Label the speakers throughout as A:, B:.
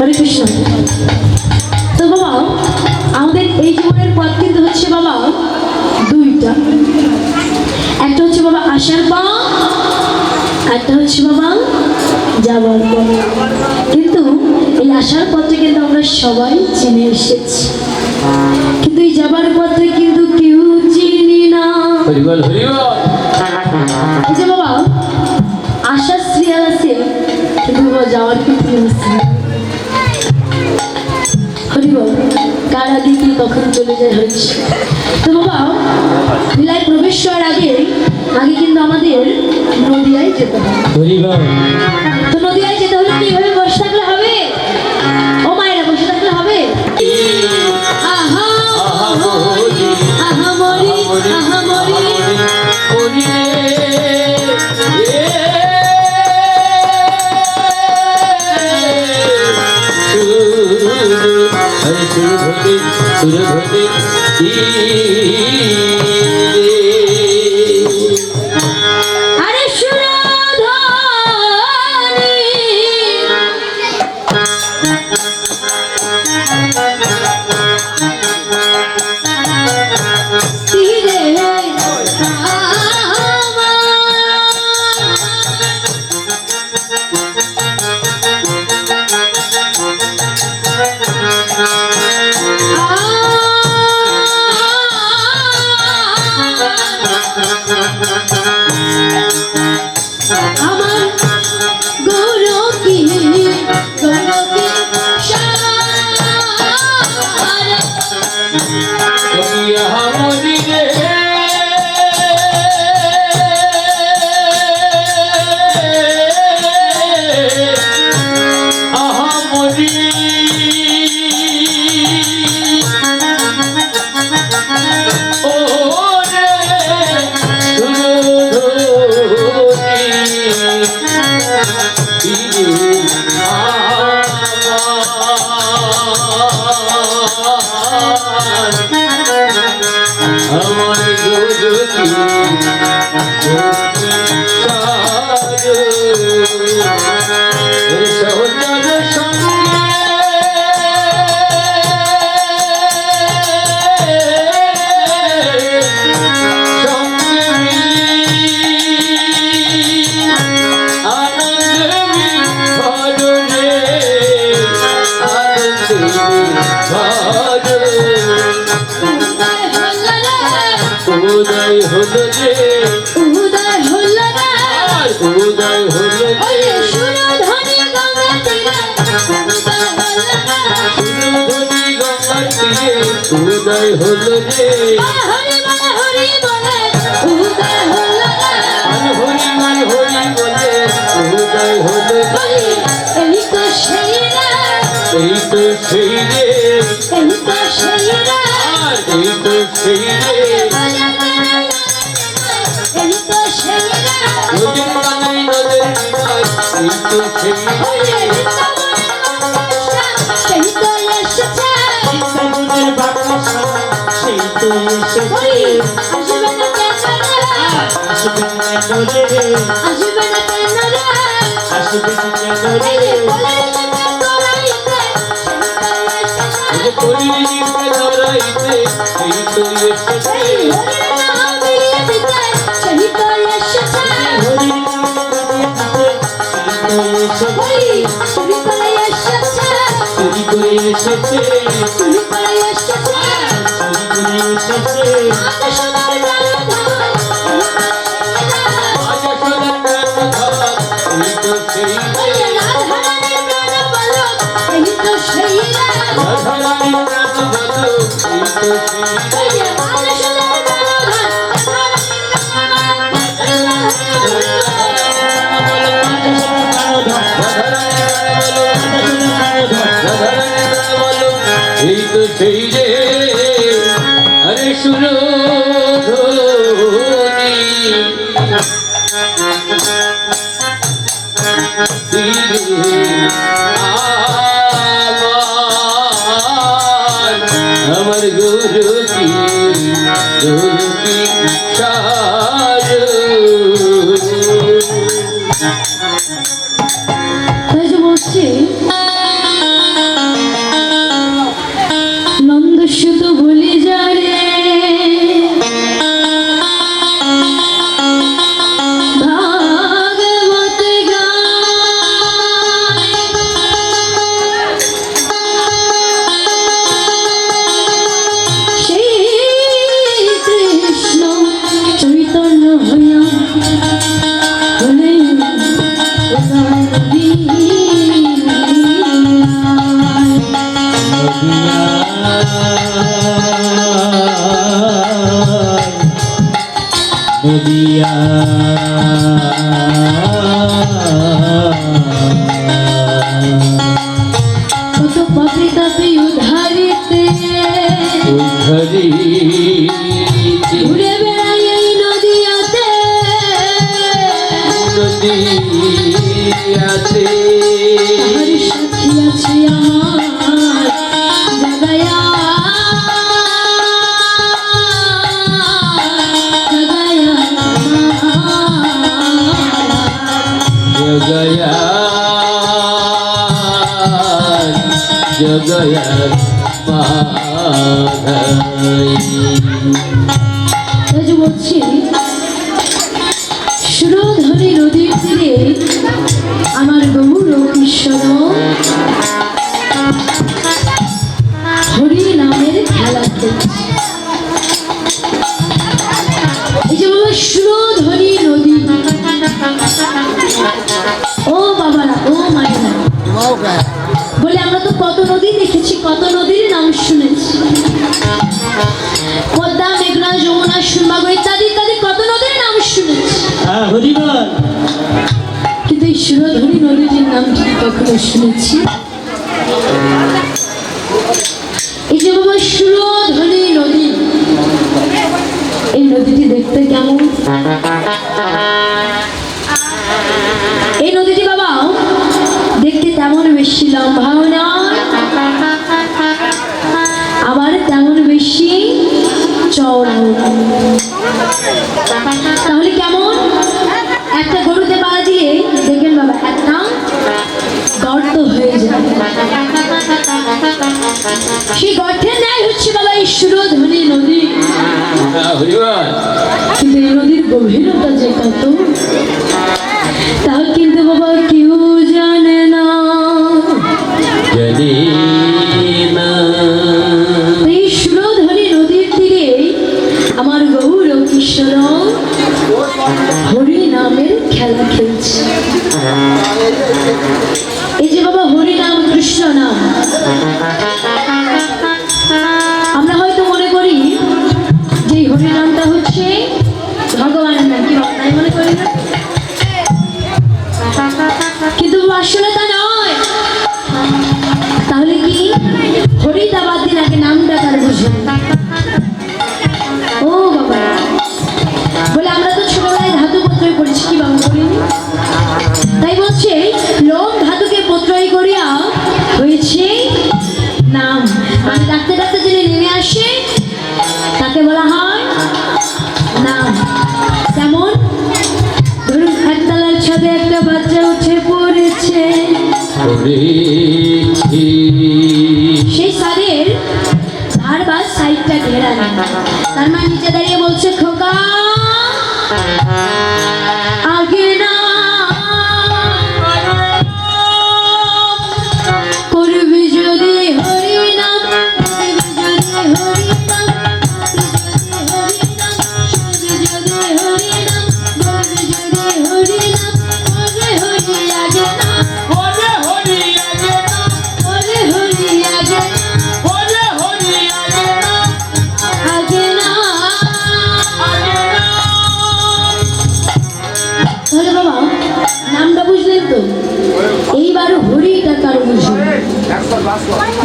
A: হরে কৃষ্ণ। তো বাবা আমাদের এই জীবনের পথ কিন্তু হচ্ছে বাবা দুইটা। একটা হচ্ছে বাবা আসার পথ একটা হচ্ছে বাবা যাওয়ার পথ। কিন্তু এই আসার পথে কিন্তু আমরা সবাই চিনে এসেছি। কিন্তু এই যাবার পথে কিন্তু কেউ চিনি না। এই যে বাবা আশার সিরিয়াল আছে কিন্তু বাবা যাওয়ার কিন্তু কার দিকে তখন চলে যায় হরিকৃষ্ণ তো বাবা লীলায় প্রবেশ হওয়ার আগে আগে কিন্তু আমাদের নদিয়ায় যেতে হবে। তো আরে
B: উদয় হলো যে
A: হরি হরি
B: হরি মান হরি বলে উদয় হলো রে রে
A: সেই ওরে তোকে তোরাইতে সেই তো এসেছে
B: এই কলিকে ধরাইতে এই তো এসেছে হরি
A: করে এসেছে
B: এই তো সেই
A: যে
B: আরে সুরধনি
A: তাই যে বলছি সুরধনী নদীর তীরে আমার গৌর ঈশ্বর হরি নামের খেলা খেলছে। এই যে বাবা সুরধনী নদী। ও বাবারা, ও কত নদী দেখেছি কত নদীর নাম শুনেছি। পদ্মা মেঘনা যমুনা সুরমাগো ইত্যাদি ইত্যাদি কত নদীর নাম শুনেছি।
B: হ্যাঁ
A: কিন্তু এই সুরধনী নদীটির নাম কি কখনো শুনেছি? এই যে বাবা সুরধনী নদী। এই নদীটি দেখতে কেমন? এই নদীটি বাবা দেখতে তেমন বেশি লম্বাও নয় তাহলে কেমন? একটা গরুতে পা দিয়ে দেখবেন বাবা একটা গর্ত হয়ে যায়। সেই গর্তের ন্যায় হচ্ছে বাবা এই সুরধনী নদী।
B: হ্যাঁ
A: কিন্তু এই নদীর গভীরতা যে কত তার মা নিচে দাঁড়িয়ে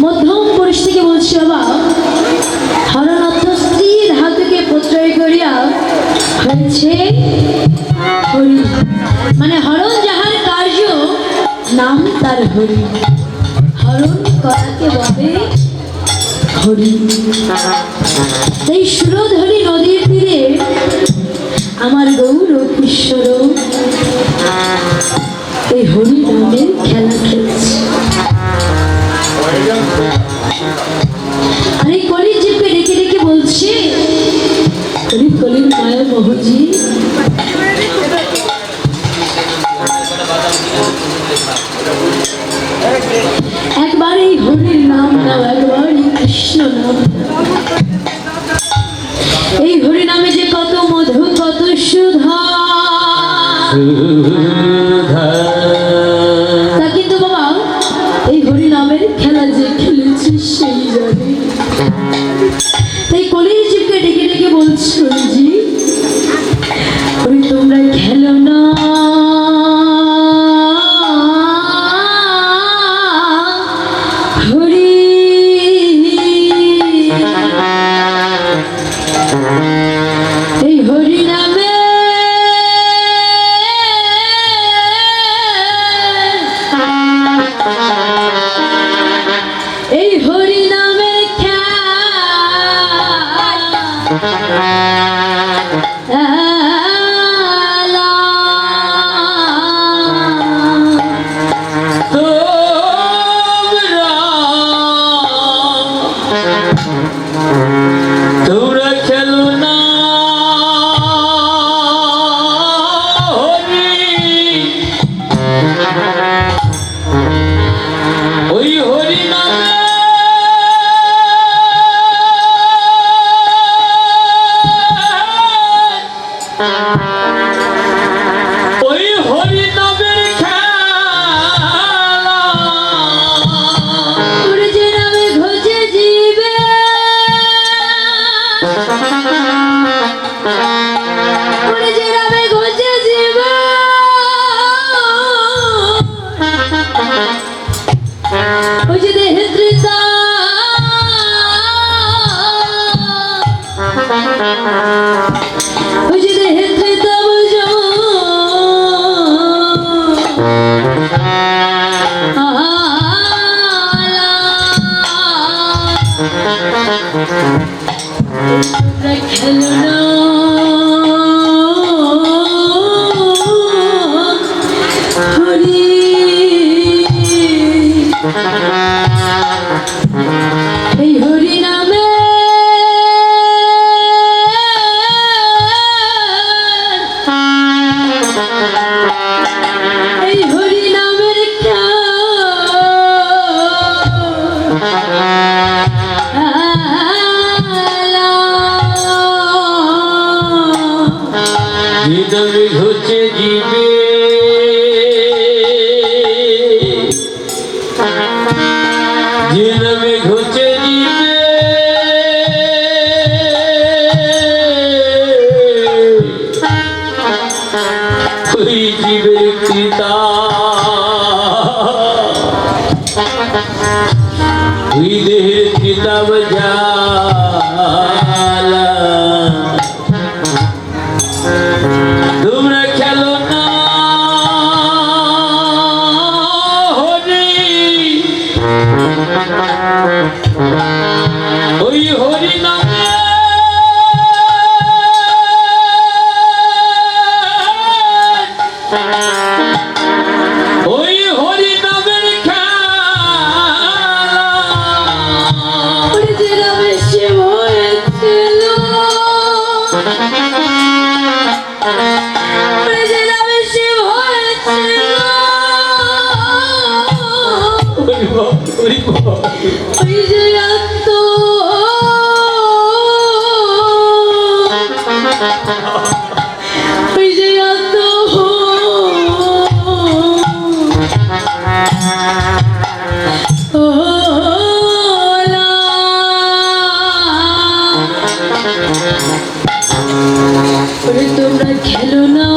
A: মধ্যম পুরুষ বলছি বাবা স্ত্রী ধাতুকে প্রত্যয় করিয়া মানে হরণ যাহার কার্য, নাম তার হরি। হরণ করাকে বলে হরি। সুরধরি নদীর তীরে আমার গৌর কিশোর এই হরি কৃষ্ণ নাম এই হরি নামে যে কত মধু কত সুধা। তা কিন্তু বাবা, এই হরি নামের খেলা যে খেলেছে সেই জানে তাই কলির জীবকে ডেকে ডেকে বলছো জি
B: হৃদয় হচ্ছে জীবে খেলো না।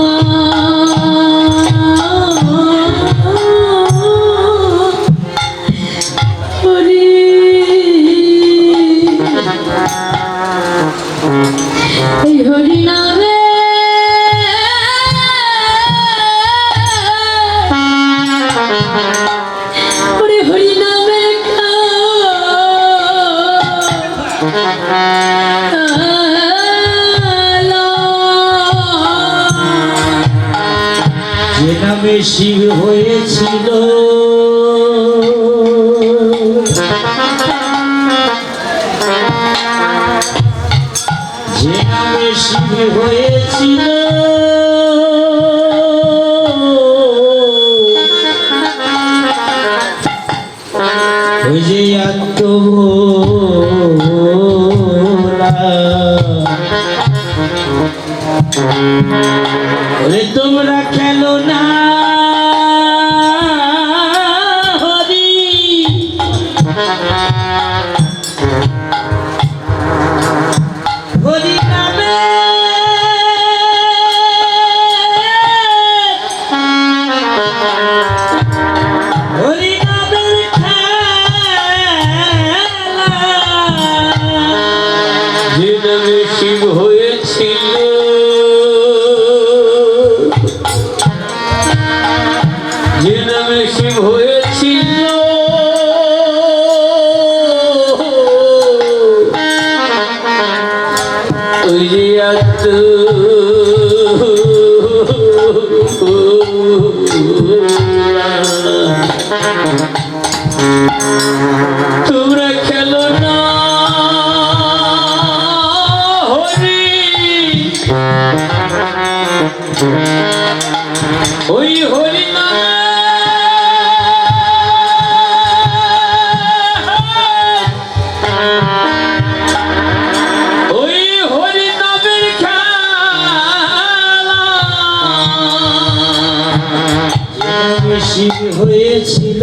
A: বেশি হয়েছিল।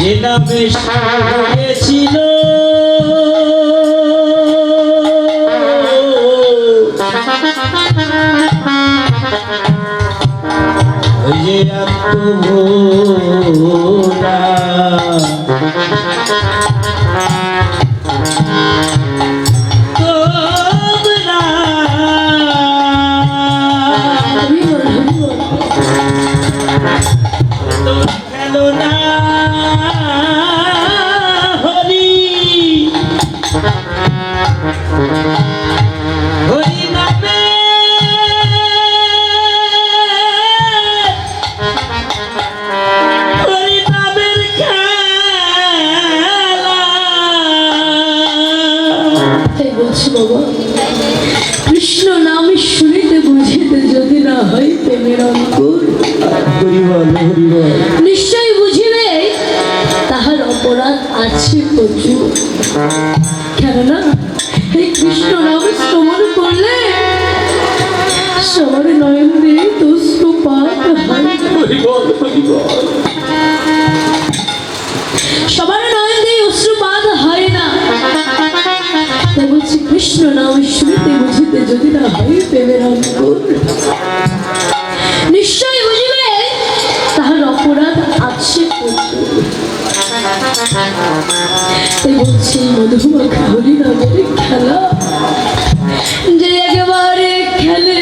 A: জেনা বেশি হয়েছিল যে আত্মভোরা শুনিতে বুঝিতে যদি না হয় প্রেমের অঙ্কুর নিশ্চয় বুঝিবে তাহার অপরাধ আছে বলছি মধুমাখা হরি নামের খেলা। যে একেবারে খেলে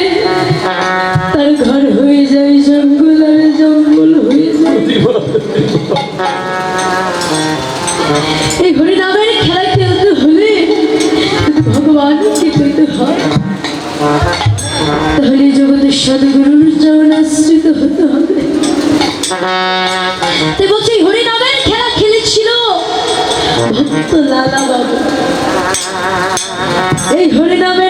A: তার ঘর হয়ে যায় জঙ্গল আর জঙ্গল হয়ে যায়। এই খেলতে হলে তাহলে জগতের সদগুরুর চরণাশ্রিত হতে হবে। তাই বলছি হরিনামের খেলা খেলেছিল এই হরিনামের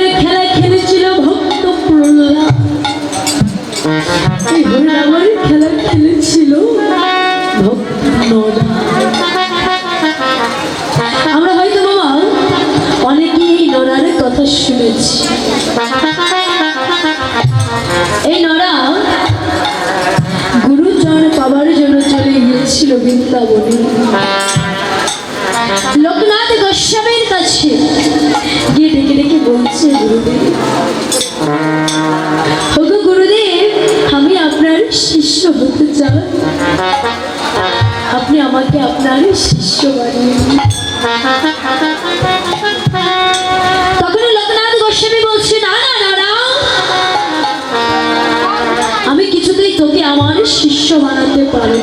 A: আমার শিষ্য বানাতে পারে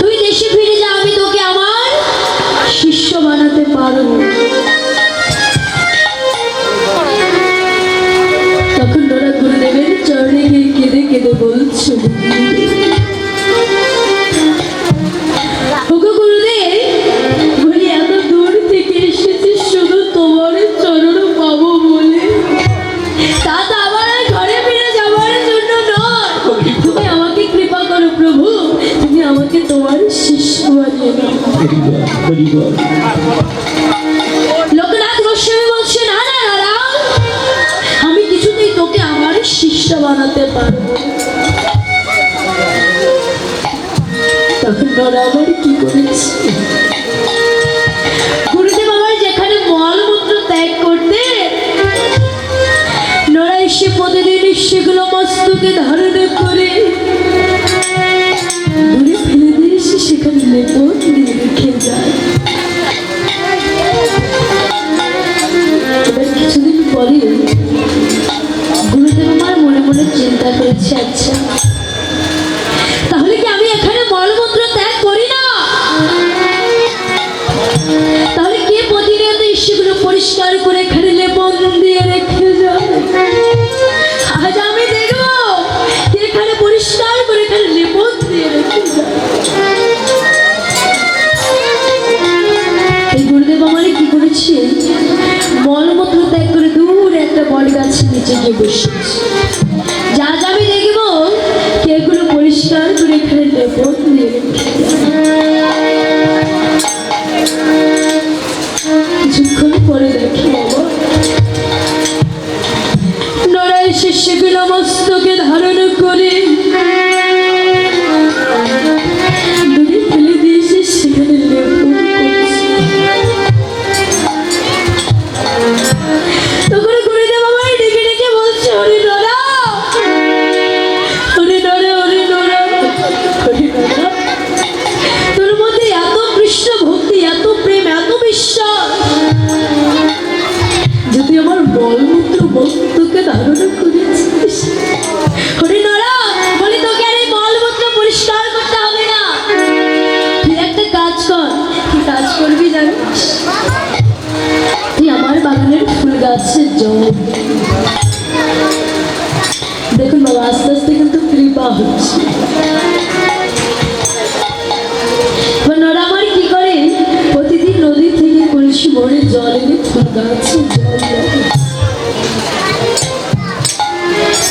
A: তুই দেশে ফিরে যা, আমি তোকে আমার শিষ্য বানাতে পারব তখন ওরা গুরুদেবের চরণে কেঁদে কেঁদে বলছে দাও
B: হরি বল হরি
A: লোকনাথ গোস্বামী বলছে না না দাদা আমি কিছুতেই তোকে আমার শিষ্য বানাতে পারব তখন নরা কি করেছে? চিন্তা করেছে আচ্ছা তাহলে কি আমি এখানে মলমূত্র ত্যাগ করি না? তাহলে কে প্রতিনিয়ত সেগুলো পরিষ্কার করে এখানে লেপন দিয়ে রেখে যায়? আজ আমি দেখব এখানে পরিষ্কার করে এখানে লেপন দিয়ে রেখে যায়। কি করেছে? মলমূত্র ত্যাগ করে দূর একটা বট গাছের নিচে গিয়ে বসেছে এখানে লেপন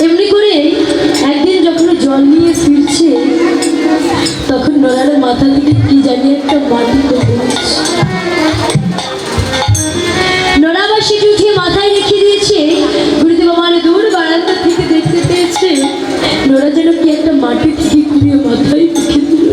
A: এমনি করে একদিন যখন জল নিয়ে ফিরছে, তখন নোলার মাথা থেকে কি জানি একটা বাটি নোলাবাসী উঠে মাথায় রেখে দিয়েছে? গুরুদেব আমার দূর বারান্দা থেকে দেখতে পেয়েছে। নোরা যেন কি একটা মাটি থেকে কুড়িয়ে মাথায় রেখে দিল।